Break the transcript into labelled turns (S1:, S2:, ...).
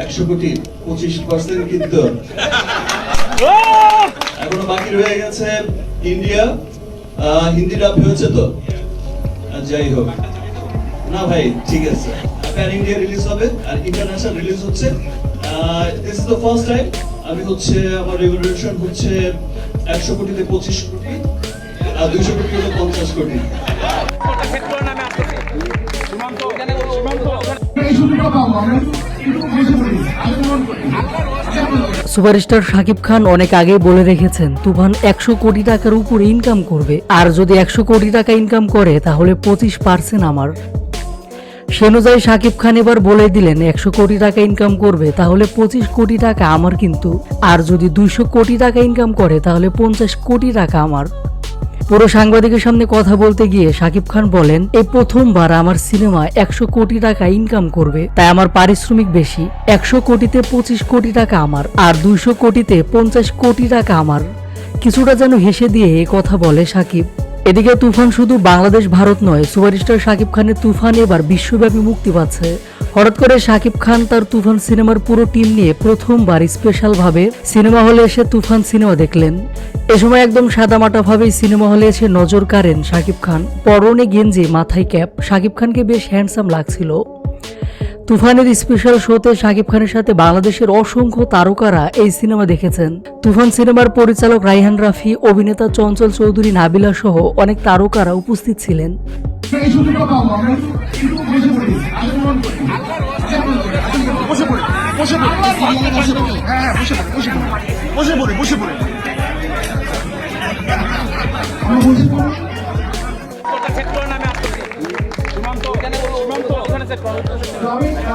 S1: একশো কোটি, পঁচিশ পার্সেন্ট কিন্তু। এখনও বাকি রয়ে গেছে ইন্ডিয়া। হিন্দি ডাব হয়েছে তো? যাই হোক। না ভাই, ঠিক আছে। প্যান ইন্ডিয়া রিলিজ হবে আর ইন্টারন্যাশনাল রিলিজ হচ্ছে। This is the first time আমি হচ্ছে, আমার রেগুলেশন হচ্ছে একশো কোটিতে পঁচিশ কোটি আর দুইশো কোটি হলো পঞ্চাশ কোটি।
S2: সুপারস্টার শাকিব খান অনেক আগেই বলে রেখেছেন, তুফান একশো কোটি টাকার উপরে ইনকাম করবে। আর যদি একশো কোটি টাকা ইনকাম করে, তাহলে পঁচিশ পার্সেন্ট আমার। সে অনুযায়ী শাকিব খান এবার বলে দিলেন, একশো কোটি টাকা ইনকাম করবে, তাহলে পঁচিশ কোটি টাকা আমার কিন্তু। আর যদি দুইশো কোটি টাকা ইনকাম করে, তাহলে পঞ্চাশ কোটি টাকা আমার। পুরো সাংবাদিকের সামনে কথা বলতে গিয়ে শাকিব খান বলেন, এই প্রথমবার আমার সিনেমা একশো কোটি টাকা ইনকাম করবে, তাই আমার পারিশ্রমিক বেশি। একশো কোটিতে পঁচিশ কোটি টাকা আমার, আর দুইশো কোটিতে পঞ্চাশ কোটি টাকা আমার। কিছুটা যেন হেসে দিয়ে এ কথা বলে সাকিব। এদিকে তুফান শুধু বাংলাদেশ ভারত নয়, সুপারস্টার শাকিব খানের তুফান এবার বিশ্বব্যাপী মুক্তি পাচ্ছে। হঠাৎ করে শাকিব খান তার তুফান সিনেমার পুরো টিম নিয়ে প্রথমবার স্পেশাল ভাবে সিনেমা হলে এসে তুফান সিনেমা দেখলেন। এ সময় একদম সাদামাটা ভাবেই সিনেমা হলে এসে নজর কাড়েন শাকিব খান। পরনে গেঞ্জি, মাথায় ক্যাপ। শাকিব খানকে বেশ হ্যান্ডসাম লাগছিল। তুফানের স্পেশাল শোতে শাকিব খানের সাথে বাংলাদেশের অসংখ্য তারকারা এই সিনেমা দেখেছেন। তুফান সিনেমার পরিচালক রাইহান রাফি অভিনেতা চঞ্চল চৌধুরী নাবিলা সহ অনেক তারকারা উপস্থিত ছিলেন।
S3: এই সুযোগটা